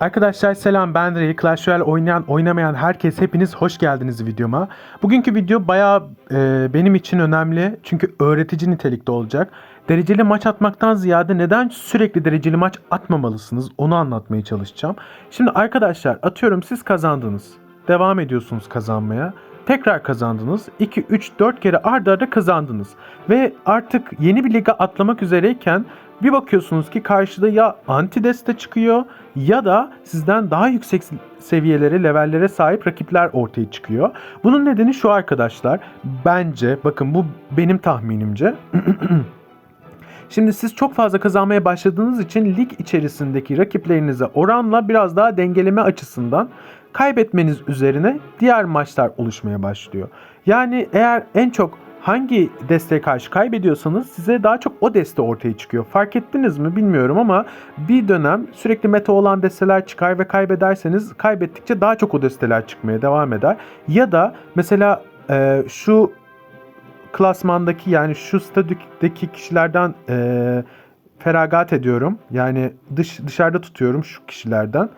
Arkadaşlar selam ben Ray. Clash Royale oynayan oynamayan herkes hepiniz hoş geldiniz videoma. Bugünkü video bayağı e, benim için önemli çünkü öğretici nitelikte olacak. Dereceli maç atmaktan ziyade neden sürekli dereceli maç atmamalısınız onu anlatmaya çalışacağım. Şimdi arkadaşlar atıyorum siz kazandınız. Devam ediyorsunuz kazanmaya. Tekrar kazandınız. 2, 3, 4 kere arda arda kazandınız. Ve artık yeni bir liga atlamak üzereyken bir bakıyorsunuz ki karşıda ya anti deste çıkıyor ya da sizden daha yüksek seviyelere, levellere sahip rakipler ortaya çıkıyor. Bunun nedeni şu arkadaşlar. Bence bakın bu benim tahminimce. Şimdi siz çok fazla kazanmaya başladığınız için lig içerisindeki rakiplerinize oranla biraz daha dengeleme açısından kaybetmeniz üzerine diğer maçlar oluşmaya başlıyor. Yani eğer en çok hangi desteğe karşı kaybediyorsanız size daha çok o deste ortaya çıkıyor. Fark ettiniz mi bilmiyorum ama bir dönem sürekli meta olan desteler çıkar ve kaybederseniz kaybettikçe daha çok o desteler çıkmaya devam eder. Ya da mesela e, şu klasmandaki yani şu statüdeki kişilerden e, feragat ediyorum. Yani dış dışarıda tutuyorum şu kişilerden.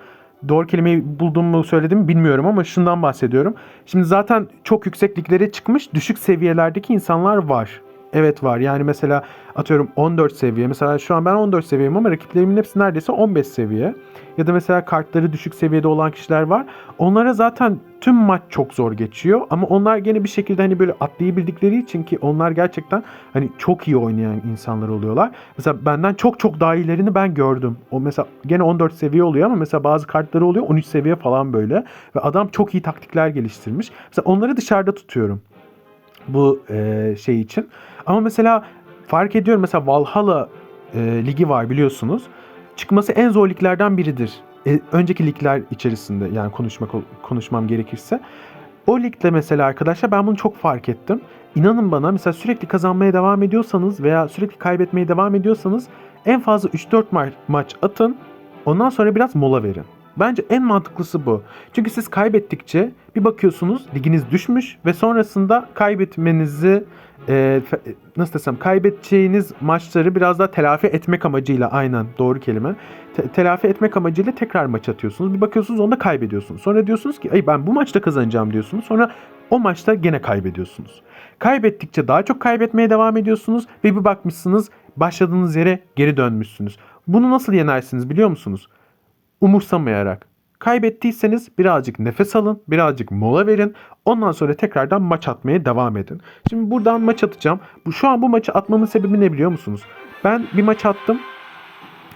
Doğru kelimeyi buldum mu söyledim bilmiyorum ama şundan bahsediyorum. Şimdi zaten çok yüksekliklere çıkmış düşük seviyelerdeki insanlar var. Evet var. Yani mesela atıyorum 14 seviye. Mesela şu an ben 14 seviyeyim ama rakiplerimin hepsi neredeyse 15 seviye. Ya da mesela kartları düşük seviyede olan kişiler var. Onlara zaten tüm maç çok zor geçiyor. Ama onlar gene bir şekilde hani böyle atlayabildikleri için ki onlar gerçekten hani çok iyi oynayan insanlar oluyorlar. Mesela benden çok çok daha iyilerini ben gördüm. O mesela gene 14 seviye oluyor ama mesela bazı kartları oluyor 13 seviye falan böyle. Ve adam çok iyi taktikler geliştirmiş. Mesela onları dışarıda tutuyorum bu e, şey için. Ama mesela fark ediyorum mesela Valhalla e, ligi var biliyorsunuz. Çıkması en zor liglerden biridir. E, önceki ligler içerisinde yani konuşmak konuşmam gerekirse. O ligde mesela arkadaşlar ben bunu çok fark ettim. İnanın bana mesela sürekli kazanmaya devam ediyorsanız veya sürekli kaybetmeye devam ediyorsanız en fazla 3-4 ma- maç atın. Ondan sonra biraz mola verin. Bence en mantıklısı bu. Çünkü siz kaybettikçe bir bakıyorsunuz liginiz düşmüş ve sonrasında kaybetmenizi e, nasıl desem kaybedeceğiniz maçları biraz daha telafi etmek amacıyla aynen doğru kelime. Te- telafi etmek amacıyla tekrar maç atıyorsunuz. Bir bakıyorsunuz onda kaybediyorsunuz. Sonra diyorsunuz ki ay ben bu maçta kazanacağım diyorsunuz. Sonra o maçta gene kaybediyorsunuz. Kaybettikçe daha çok kaybetmeye devam ediyorsunuz ve bir bakmışsınız başladığınız yere geri dönmüşsünüz. Bunu nasıl yenersiniz biliyor musunuz? umursamayarak. Kaybettiyseniz birazcık nefes alın, birazcık mola verin. Ondan sonra tekrardan maç atmaya devam edin. Şimdi buradan maç atacağım. Bu şu an bu maçı atmamın sebebi ne biliyor musunuz? Ben bir maç attım.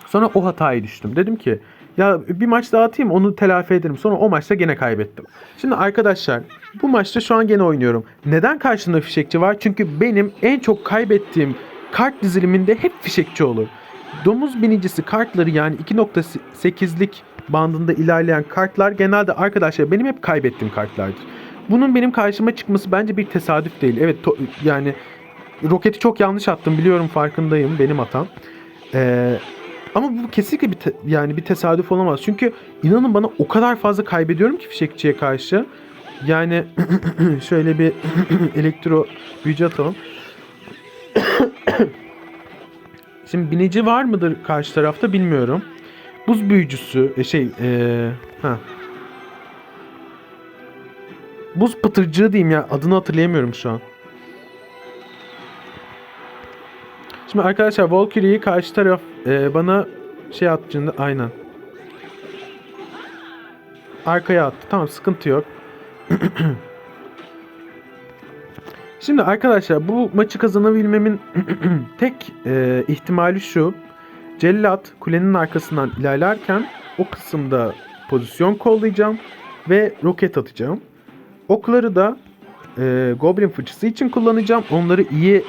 Sonra o hataya düştüm. Dedim ki ya bir maç daha atayım onu telafi ederim. Sonra o maçta gene kaybettim. Şimdi arkadaşlar bu maçta şu an gene oynuyorum. Neden karşımda fişekçi var? Çünkü benim en çok kaybettiğim kart diziliminde hep fişekçi olur. Domuz binicisi kartları yani 2.8'lik bandında ilerleyen kartlar genelde arkadaşlar benim hep kaybettiğim kartlardır. Bunun benim karşıma çıkması bence bir tesadüf değil. Evet yani roketi çok yanlış attım biliyorum farkındayım benim hatam. Ee, ama bu kesinlikle bir yani bir tesadüf olamaz. Çünkü inanın bana o kadar fazla kaybediyorum ki fişekçiye karşı. Yani şöyle bir elektro büyücü atalım. Şimdi binici var mıdır karşı tarafta bilmiyorum. Buz büyücüsü e, şey ee, ha. Buz pıtırcığı diyeyim ya adını hatırlayamıyorum şu an. Şimdi arkadaşlar Valkyrie'yi karşı taraf e, bana şey attığında aynen. Arkaya attı. Tamam sıkıntı yok. Şimdi arkadaşlar bu maçı kazanabilmemin tek e, ihtimali şu. Cellat kulenin arkasından ilerlerken o kısımda pozisyon kollayacağım ve roket atacağım. Okları da e, Goblin fıçısı için kullanacağım. Onları iyi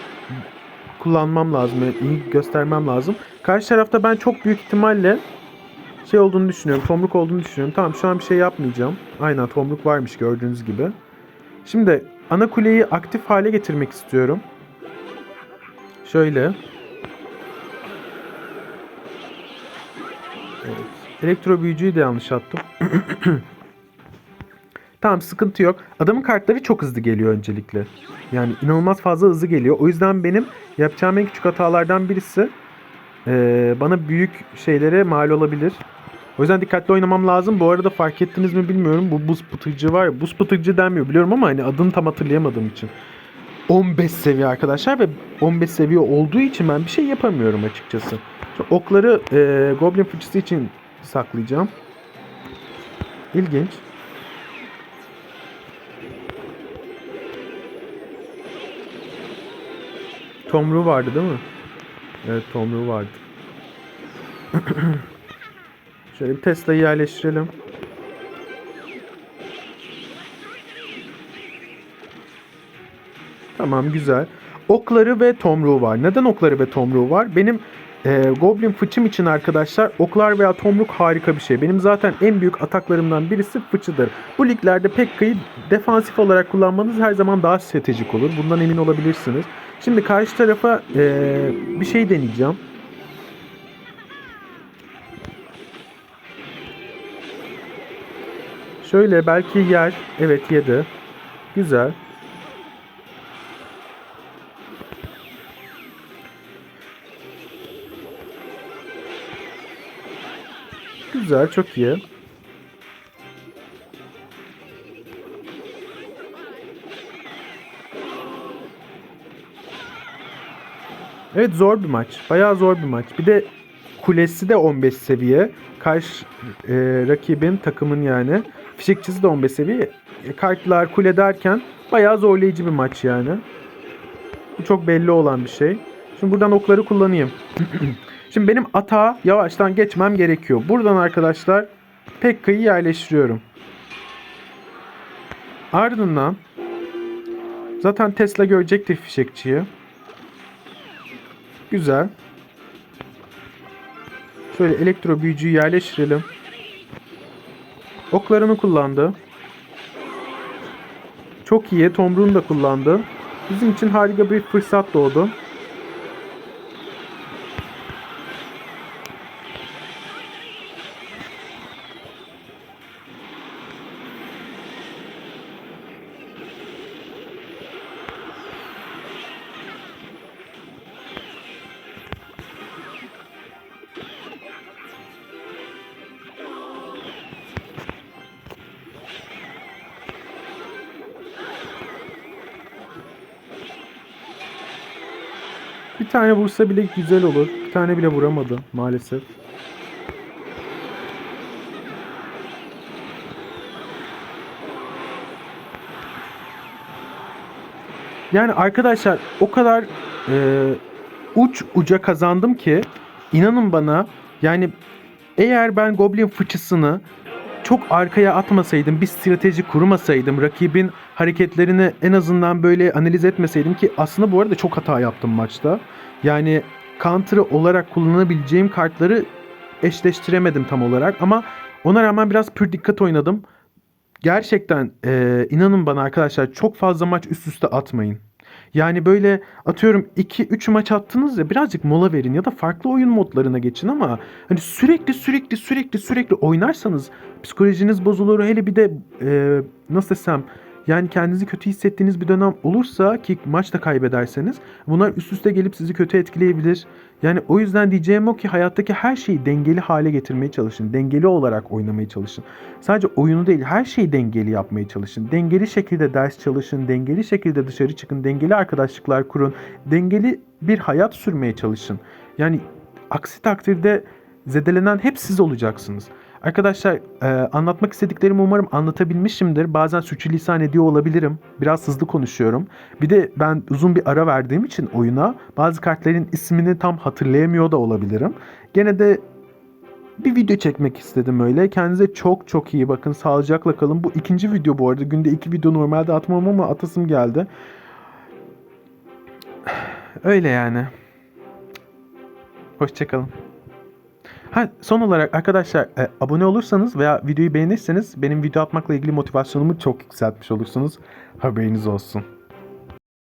kullanmam lazım, iyi göstermem lazım. Karşı tarafta ben çok büyük ihtimalle şey olduğunu düşünüyorum, tomruk olduğunu düşünüyorum. Tamam şu an bir şey yapmayacağım. Aynen tomruk varmış gördüğünüz gibi. Şimdi ana kuleyi aktif hale getirmek istiyorum. Şöyle. Elektro büyücüyü de yanlış attım. tamam sıkıntı yok. Adamın kartları çok hızlı geliyor öncelikle. Yani inanılmaz fazla hızlı geliyor. O yüzden benim yapacağım en küçük hatalardan birisi eee, bana büyük şeylere mal olabilir. O yüzden dikkatli oynamam lazım. Bu arada fark ettiniz mi bilmiyorum. Bu buz pıtıcı var ya. Buz pıtıcı denmiyor biliyorum ama hani adını tam hatırlayamadığım için. 15 seviye arkadaşlar ve 15 seviye olduğu için ben bir şey yapamıyorum açıkçası. Okları e, Goblin fıçısı için saklayacağım. İlginç. Tomru vardı değil mi? Evet Tomru vardı. Şöyle bir Tesla'yı yerleştirelim. Tamam güzel. Okları ve tomruğu var. Neden okları ve tomruğu var? Benim e, Goblin fıçım için arkadaşlar oklar veya tomruk harika bir şey. Benim zaten en büyük ataklarımdan birisi fıçıdır. Bu liglerde Pekka'yı defansif olarak kullanmanız her zaman daha stratejik olur. Bundan emin olabilirsiniz. Şimdi karşı tarafa e, bir şey deneyeceğim. Şöyle belki yer. Evet yedi. Güzel. Güzel, çok iyi. Evet zor bir maç. Bayağı zor bir maç. Bir de kulesi de 15 seviye. Karşı e, rakibin takımın yani. Fişekçisi de 15 seviye. E, kartlar kule derken bayağı zorlayıcı bir maç yani. Bu çok belli olan bir şey. Şimdi buradan okları kullanayım. Şimdi benim atağa yavaştan geçmem gerekiyor. Buradan arkadaşlar Pekka'yı yerleştiriyorum. Ardından zaten Tesla görecektir fişekçiyi. Güzel. Şöyle elektro büyücüyü yerleştirelim. Oklarını kullandı. Çok iyi. Tomruğunu da kullandı. Bizim için harika bir fırsat doğdu. Bir tane vursa bile güzel olur. Bir tane bile vuramadı maalesef. Yani arkadaşlar o kadar e, uç uca kazandım ki inanın bana yani eğer ben Goblin fıçısını çok arkaya atmasaydım, bir strateji kurmasaydım, rakibin hareketlerini en azından böyle analiz etmeseydim ki aslında bu arada çok hata yaptım maçta. Yani counter olarak kullanabileceğim kartları eşleştiremedim tam olarak ama ona rağmen biraz pür dikkat oynadım. Gerçekten eee, inanın bana arkadaşlar çok fazla maç üst üste atmayın. Yani böyle atıyorum 2-3 maç attınız ya birazcık mola verin ya da farklı oyun modlarına geçin ama hani sürekli sürekli sürekli sürekli oynarsanız psikolojiniz bozulur. Hele bir de e, nasıl desem yani kendinizi kötü hissettiğiniz bir dönem olursa ki maçta kaybederseniz bunlar üst üste gelip sizi kötü etkileyebilir. Yani o yüzden diyeceğim o ki hayattaki her şeyi dengeli hale getirmeye çalışın. Dengeli olarak oynamaya çalışın. Sadece oyunu değil her şeyi dengeli yapmaya çalışın. Dengeli şekilde ders çalışın. Dengeli şekilde dışarı çıkın. Dengeli arkadaşlıklar kurun. Dengeli bir hayat sürmeye çalışın. Yani aksi takdirde zedelenen hep siz olacaksınız. Arkadaşlar e, anlatmak istediklerimi umarım anlatabilmişimdir. Bazen sürçülisan ediyor olabilirim. Biraz hızlı konuşuyorum. Bir de ben uzun bir ara verdiğim için oyuna bazı kartların ismini tam hatırlayamıyor da olabilirim. Gene de bir video çekmek istedim öyle. Kendinize çok çok iyi bakın. Sağlıcakla kalın. Bu ikinci video bu arada. Günde iki video normalde atmam ama atasım geldi. Öyle yani. Hoşçakalın. Ha, son olarak arkadaşlar e, abone olursanız veya videoyu beğenirseniz benim video atmakla ilgili motivasyonumu çok yükseltmiş olursunuz. Haberiniz olsun.